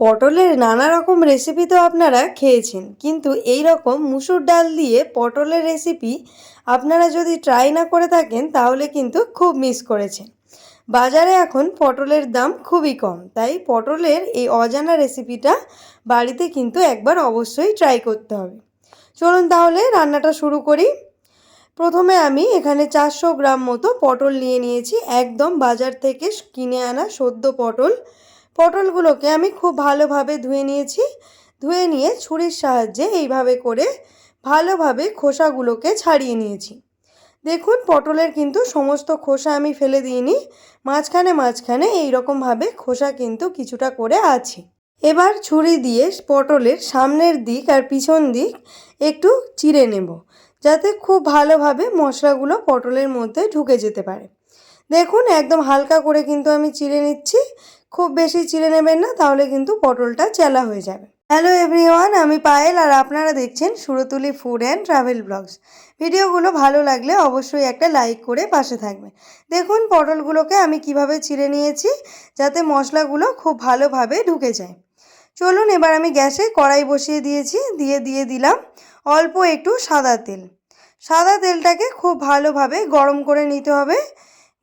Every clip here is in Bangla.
পটলের নানা রকম রেসিপি তো আপনারা খেয়েছেন, কিন্তু এই রকম মুসুর ডাল দিয়ে পটলের রেসিপি আপনারা যদি ট্রাই না করে থাকেন, তাহলে কিন্তু খুব মিস করেছেন। বাজারে এখন পটলের দাম খুবই কম, তাই পটলের এই অজানা রেসিপিটা বাড়িতে কিন্তু একবার অবশ্যই ট্রাই করতে হবে। চলুন তাহলে রান্নাটা শুরু করি। প্রথমে আমি এখানে চারশো গ্রাম মতো পটল নিয়ে নিয়েছি, একদম বাজার থেকে কিনে আনা সদ্য পটল। পটলগুলোকে আমি খুব ভালোভাবে ধুয়ে নিয়েছি। ধুয়ে নিয়ে ছুরির সাহায্যে এইভাবে করে ভালোভাবে খোসাগুলোকে ছাড়িয়ে নিয়েছি। দেখুন, পটলের কিন্তু সমস্ত খোসা আমি ফেলে দিইনি। মাঝখানে মাঝখানে এইরকমভাবে খোসা কিন্তু কিছুটা করে আছে। এবার ছুরি দিয়ে পটলের সামনের দিক আর পিছন দিক একটু চিড়ে নেব, যাতে খুব ভালোভাবে মশলাগুলো পটলের মধ্যে ঢুকে যেতে পারে। দেখুন, একদম হালকা করে কিন্তু আমি চিড়ে নিচ্ছি। খুব বেশি চিড়ে নেবেন না, তাহলে কিন্তু পটলটা চেলা হয়ে যাবে। হ্যালো এভরিওয়ান আমি পায়েল আর আপনারা দেখছেন Surtuli food and travel blogs ভিডিওগুলো ভালো লাগলে অবশ্যই একটা লাইক করে পাশে থাকবেন। দেখুন পটলগুলোকে আমি কীভাবে চিড়ে নিয়েছি, যাতে মশলাগুলো খুব ভালোভাবে ঢুকে যায়। চলুন এবার আমি গ্যাসে কড়াই বসিয়ে দিয়েছি, দিয়ে দিয়ে দিলাম অল্প একটু সাদা তেল। সাদা তেলটাকে খুব ভালোভাবে গরম করে নিতে হবে।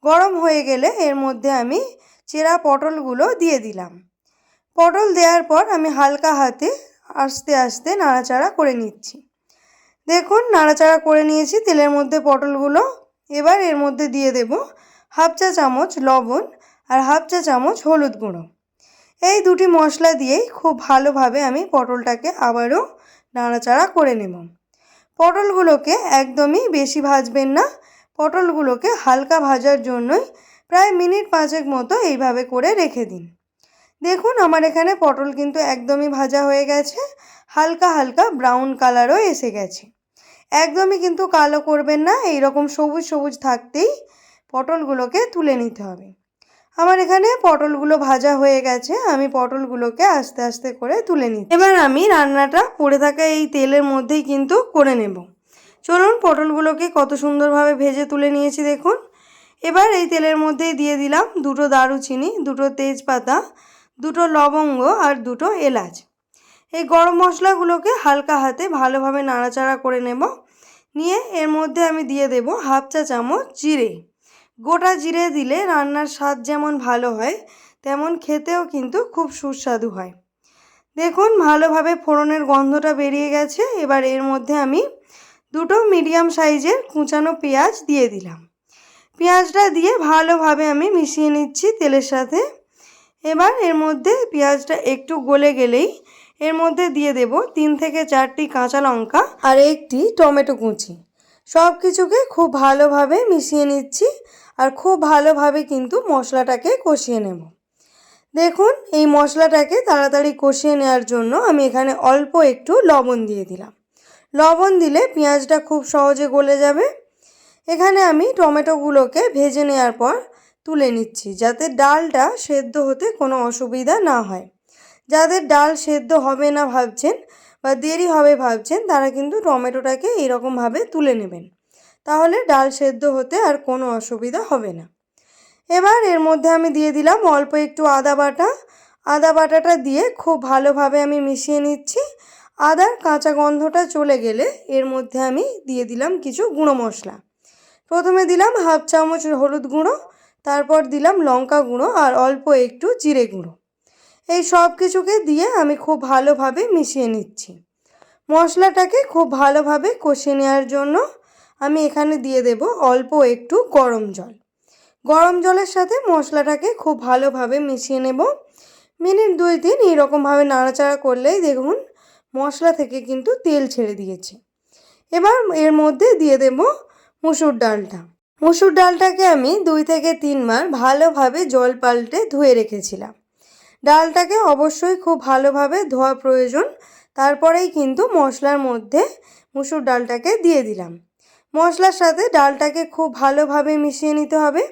গরম হয়ে গেলে এর মধ্যে আমি চেরা পটলগুলো দিয়ে দিলাম। পটল দেওয়ার পর আমি হালকা হাতে আস্তে আস্তে নাড়াচাড়া করে নিচ্ছি। দেখুন, নাড়াচাড়া করে নিয়েছি তেলের মধ্যে পটলগুলো। এবার এর মধ্যে দিয়ে দেব হাফ চা চামচ লবণ আর হাফ চা চামচ হলুদ গুঁড়ো। এই দুটি মশলা দিয়েই খুব ভালোভাবে আমি পটলটাকে আবারও নাড়াচাড়া করে নেব। পটলগুলোকে একদমই বেশি ভাজবেন না। পটলগুলোকে হালকা ভাজার জন্যই প্রায় মিনিট পাঁচেক মতো এইভাবে করে রেখে দিন। দেখুন, আমার এখানে পটল কিন্তু একদমই ভাজা হয়ে গেছে। হালকা হালকা ব্রাউন কালারও এসে গেছে। একদমই কিন্তু কালো করবেন না এই রকম সবুজ সবুজ থাকতেই পটলগুলোকে তুলে নিতে হবে। আমার এখানে পটলগুলো ভাজা হয়ে গেছে, আমি পটলগুলোকে আস্তে আস্তে করে তুলে নিই এবার আমি রান্নাটা পড়ে থাকা এই তেলের মধ্যেই কিন্তু করে নেব। চলুন, পটলগুলোকে কত সুন্দরভাবে ভেজে তুলে নিয়েছি দেখুন। এবার এই তেলের মধ্যেই দিয়ে দিলাম দুটো দারুচিনি, দুটো তেজপাতা, দুটো লবঙ্গ আর দুটো এলাচ। এই গরম মশলাগুলোকে হালকা হাতে ভালোভাবে নাড়াচাড়া করে নেব। নিয়ে এর মধ্যে আমি দিয়ে দেব হাফ চা চামচ জিরে। গোটা জিরে দিলে রান্নার স্বাদ যেমন ভালো হয়, তেমন খেতেও কিন্তু খুব সুস্বাদু হয়। দেখুন ভালোভাবে ফোড়নের গন্ধটা বেরিয়ে গেছে। এবার এর মধ্যে আমি দুটো মিডিয়াম সাইজের কুচানো পেঁয়াজ দিয়ে দিলাম। পেঁয়াজটা দিয়ে ভালোভাবে আমি মিশিয়ে নিচ্ছি তেলের সাথে। এবার এর মধ্যে পেঁয়াজটা একটু গলে গেলেই এর মধ্যে দিয়ে দেব তিন থেকে চারটি কাঁচা লঙ্কা আর একটি টমেটো কুচি। সব কিছুকে খুব ভালোভাবে মিশিয়ে নিচ্ছি আর খুব ভালোভাবে কিন্তু মশলাটাকে কষিয়ে নেব। দেখুন, এই মশলাটাকে তাড়াতাড়ি কষিয়ে নেওয়ার জন্য আমি এখানে অল্প একটু লবণ দিয়ে দিলাম। লবণ দিলে পেঁয়াজটা খুব সহজে গলে যাবে। এখানে আমি টমেটোগুলোকে ভেজে নেওয়ার পর তুলে নিচ্ছি যাতে ডালটা সেদ্ধ হতে কোনো অসুবিধা না হয়। যাদের ডাল সেদ্ধ হবে না ভাবছেন বা দেরি হবে ভাবছেন, তারা কিন্তু টমেটোটাকে এরকমভাবে তুলে নেবেন। তাহলে ডাল সেদ্ধ হতে আর কোনো অসুবিধা হবে না। এবার এর মধ্যে আমি দিয়ে দিলাম অল্প একটু আদা বাটা। আদা বাটাটা দিয়ে খুব ভালোভাবে আমি মিশিয়ে নিচ্ছি। আদার কাঁচা গন্ধটা চলে গেলে এর মধ্যে আমি দিয়ে দিলাম কিছু গুঁড়ো মশলা। প্রথমে দিলাম হাফ চামচ হলুদ গুঁড়ো, তারপর দিলাম লঙ্কা গুঁড়ো আর অল্প একটু জিরে গুঁড়ো। এই সব কিছুকে দিয়ে আমি খুব ভালোভাবে মিশিয়ে নিচ্ছি। মশলাটাকে খুব ভালোভাবে কষিয়ে নেওয়ার জন্য আমি এখানে দিয়ে দেব অল্প একটু গরম জল। গরম জলের সাথে মশলাটাকে খুব ভালোভাবে মিশিয়ে নেব। মিনিট দুই তিন এইরকমভাবে নাড়াচাড়া করলেই দেখুন মশলা থেকে কিন্তু তেল ছেড়ে দিয়েছে। এবার এর মধ্যে দিয়ে দেব মুসুর ডালটা। মুসুর ডালটাকে আমি দুই থেকে তিনবার ভালোভাবে জল পাল্টে ধুয়ে রেখেছিলাম। ডালটাকে অবশ্যই খুব ভালোভাবে ধোয়া প্রয়োজন, তারপরেই কিন্তু মশলার মধ্যে মুসুর ডালটাকে দিয়ে দিলাম। মশলার সাথে ডালটাকে খুব ভালোভাবে মিশিয়ে নিতে হবে।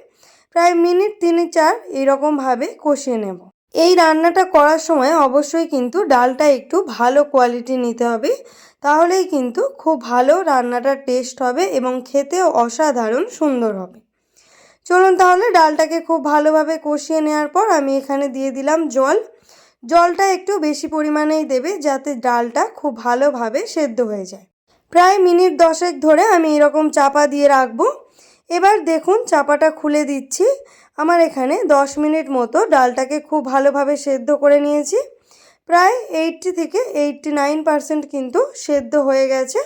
প্রায় মিনিট তিন চার এরকমভাবে কষিয়ে নেব। এই রান্নাটা করার সময় অবশ্যই কিন্তু ডালটা একটু ভালো কোয়ালিটি নিতে হবে। তাহলেই কিন্তু খুব ভালো রান্নাটার টেস্ট হবে এবং খেতেও অসাধারণ সুন্দর হবে। চলুন তাহলে ডালটাকে খুব ভালোভাবে কষিয়ে নেওয়ার পর আমি এখানে দিয়ে দিলাম জল। জলটা একটু বেশি পরিমাণেই দেবে যাতে ডালটা খুব ভালোভাবে সেদ্ধ হয়ে যায়। প্রায় মিনিট দশেক ধরে আমি এরকম চাপা দিয়ে রাখব। এবার দেখুন চাপাটা খুলে দিচ্ছি। আমার এখানে দশ মিনিট মতো ডালটাকে খুব ভালোভাবে সেদ্ধ করে নিয়েছি। প্রায় এইটটি থেকে এইটটি নাইন পারসেন্ট কিন্তু সেদ্ধ হয়ে গেছে।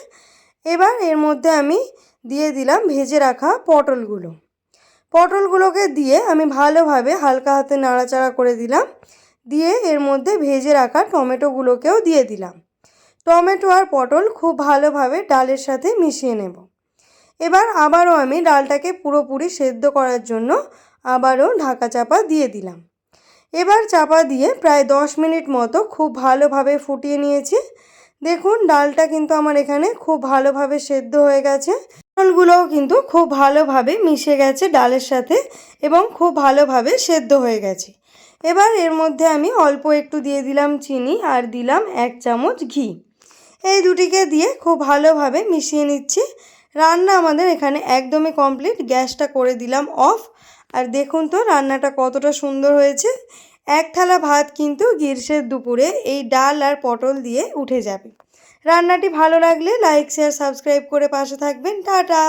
এবার এর মধ্যে আমি দিয়ে দিলাম ভেজে রাখা পটলগুলো। পটলগুলোকে দিয়ে আমি ভালোভাবে হালকা হাতে নাড়াচাড়া করে দিলাম। দিয়ে এর মধ্যে ভেজে রাখা টমেটোগুলোকেও দিয়ে দিলাম। টমেটো আর পটল খুব ভালোভাবে ডালের সাথে মিশিয়ে নেব। এবার আবারও আমি ডালটাকে পুরোপুরি সেদ্ধ করার জন্য আবারও ঢাকা চাপা দিয়ে দিলাম। এবার চাপা দিয়ে প্রায় দশ মিনিট মতো খুব ভালোভাবে ফুটিয়ে নিয়েছি। দেখুন, ডালটা কিন্তু আমার এখানে খুব ভালোভাবে সেদ্ধ হয়ে গেছে। পটলগুলোও কিন্তু খুব ভালোভাবে মিশে গেছে ডালের সাথে এবং খুব ভালোভাবে সেদ্ধ হয়ে গেছে। এবার এর মধ্যে আমি অল্প একটু দিয়ে দিলাম চিনি আর দিলাম এক চামচ ঘি। এই দুটিকে দিয়ে খুব ভালোভাবে মিশিয়ে নিচ্ছি। রান্না আমাদের এখানে একদমই কমপ্লিট গ্যাসটা করে দিলাম অফ আর দেখুন তো, রান্নাটা কতটা সুন্দর হয়েছে। এক থালা ভাত কিন্তু গ্রীষ্মের দুপুরে এই ডাল আর পটল দিয়ে উঠে যাবে। রান্নাটি ভালো লাগলে লাইক শেয়ার সাবস্ক্রাইব করে পাশে থাকবেন। টাটা!